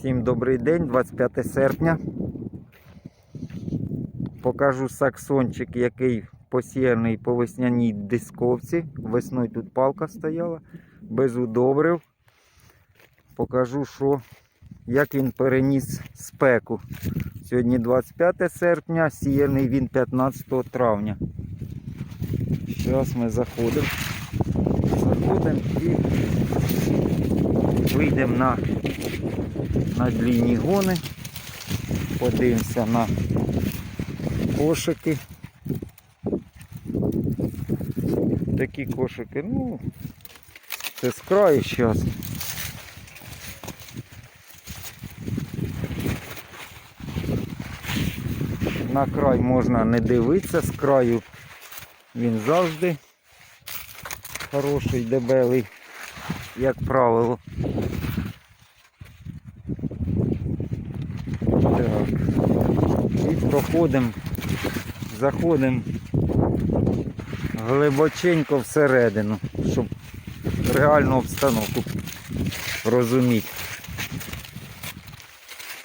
Всім добрий день, 25 серпня. Покажу саксончик, який посіяний по весняній дисковці. Весною тут палка стояла, без удобрив. Покажу, що, як він переніс спеку. Сьогодні 25 серпня, сіяний він 15 травня. Зараз ми заходимо. Заходимо і вийдемо на на длінні гони. Подивимося на кошики. Такі кошики, ну, це з краю зараз. На край можна не дивитися, з краю він завжди хороший, дебелий, як правило. Так. І проходимо, заходимо глибоченько всередину, щоб реальну обстановку розуміти.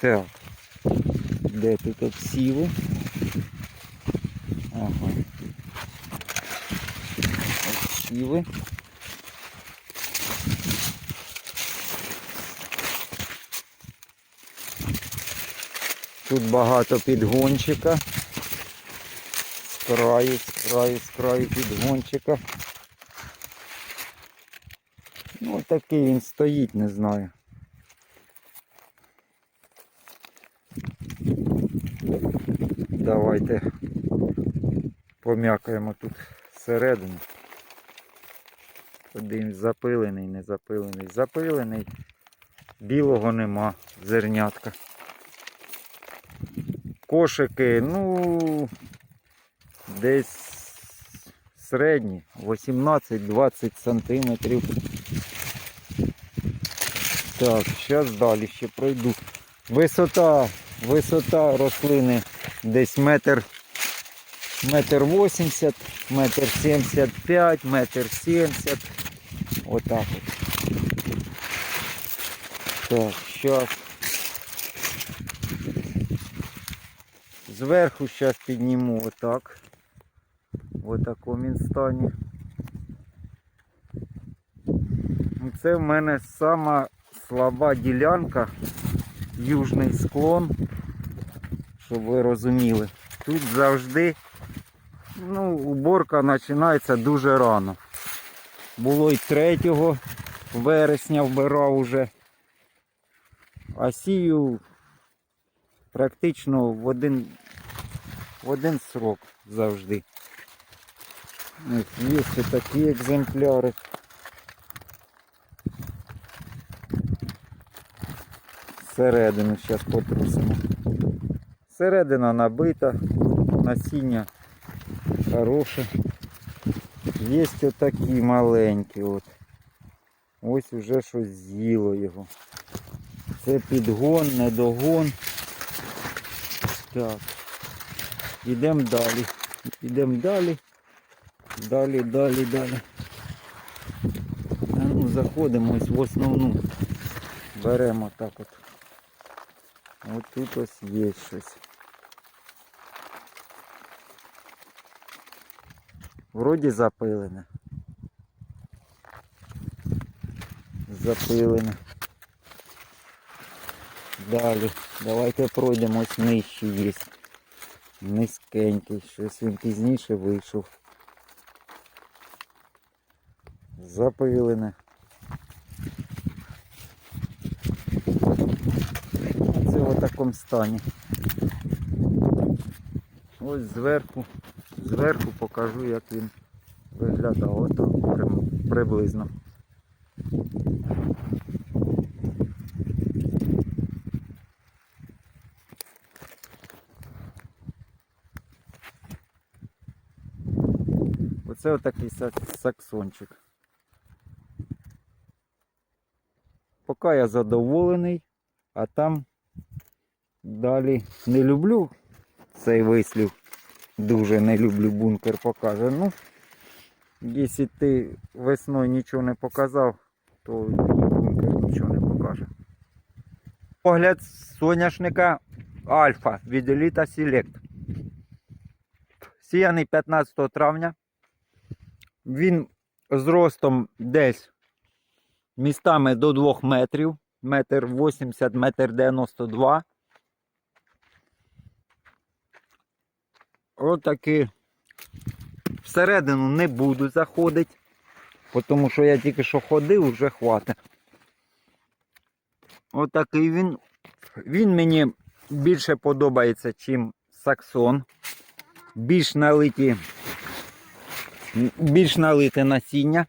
Так. Де тут обсіви? Ага. Обсіви. Тут багато підгончика. З краю, з краю, з краю підгончика. Ну такий він стоїть, не знаю. Давайте пом'якаємо тут всередину. Подивимось, запилений, не запилений. Запилений. Білого нема, зернятка. Кошики, ну, десь середні, 18-20 сантиметрів. Так, зараз далі ще пройду. Висота, висота рослини десь метр, метр 80, метр 75, метр 70. Отак от. Так, зараз. Зверху зараз підніму отак. В він стані. Ну, Це в мене сама слаба ділянка, южний склон, щоб ви розуміли. Тут завжди ну, уборка починається дуже рано. Було й 3 вересня вбирав уже. А сію практично в один, один срок завжди. Є ще такі екземпляри. Середину зараз потрусимо. Середина набита, насіння хороше. Є отакі маленькі. От. Ось уже щось з'їло його. Це підгон, недогон. Так. Ідемо далі. Ідемо далі. Далі, далі, далі. Ну, заходимо ось в основну. Беремо так от. От тут ось є щось. Вроді запилене. Запилене. Далі. Давайте пройдемо ось нижче є. Низькенький. Щось він пізніше вийшов. Запилене. Це в такому стані. Ось зверху. Зверху покажу, як він виглядав. Ото приблизно. Оце отакий саксончик. Поки я задоволений, а там далі не люблю цей вислів. Дуже не люблю бункер покаже. Ну, якщо ти весною нічого не показав, то бункер нічого не покаже. Погляд соняшника Альфа від Elita Select. Сіяний 15 травня. Він з ростом десь містами до 2 метрів. Метр 80, метр 92. Отакі. Всередину не буду заходити, тому що я тільки що ходив, вже хватить. Отакий він. Він мені більше подобається, чим саксон. Більш налиті, більш налите насіння.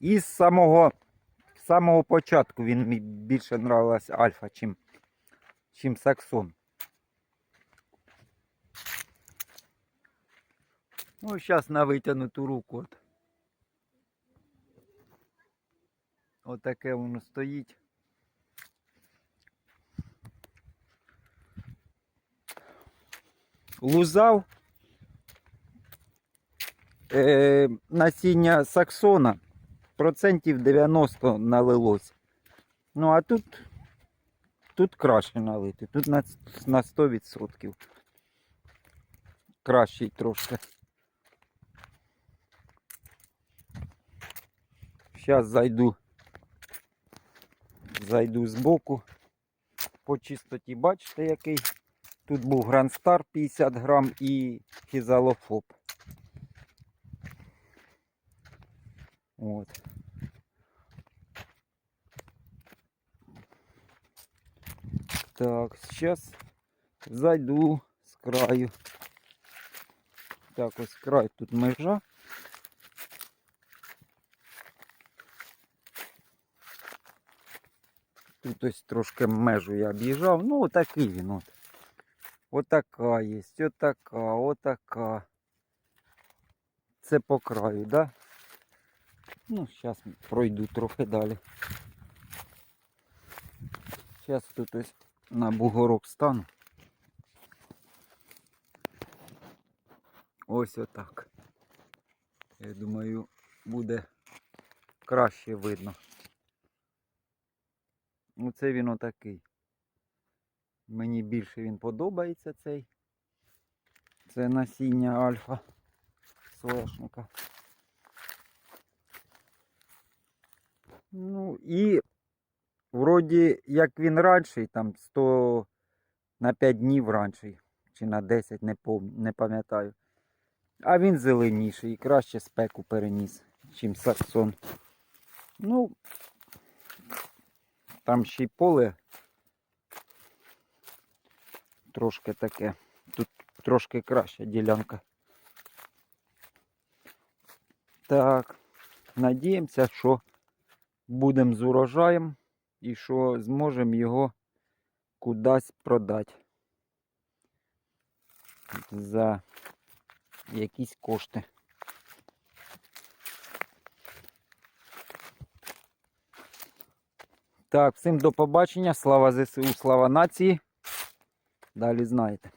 І з самого, з самого початку він мені більше нравилась альфа, чим, чим саксон. Ну, зараз на витягнуту руку. От. Отаке воно стоїть. Лузав е, насіння саксона процентів 90 налилось. Ну а тут, тут краще налити, тут на, на 100%. Кращий трошки. Зараз зайду. Зайду збоку. По чистоті, бачите, який. Тут був Grand Star 50 грам і фізалофоб. От. Так, зараз зайду з краю. Так, ось край тут межа. Тут ось трошки межу я об'їжджав. Ну, отакий він. От. Отака є, отака, отака. Це по краю, да? Ну, зараз пройду трохи далі. Зараз тут ось на бугорок стану. Ось отак. Я думаю, буде краще видно. Оце він отакий. Мені більше він подобається цей. Це насіння альфа соняшника. Ну і вроді як він радший, там 100 на 5 днів радший, чи на 10, не, пом... не пам'ятаю. А він зеленіший і краще спеку переніс, чим саксон. Ну, там ще й поле трошки таке. Тут трошки краща ділянка. Так, надіємося, що будемо з урожаєм і що зможемо його кудись продати за якісь кошти. Так, всім до побачення. Слава ЗСУ, слава нації. Далі знаєте.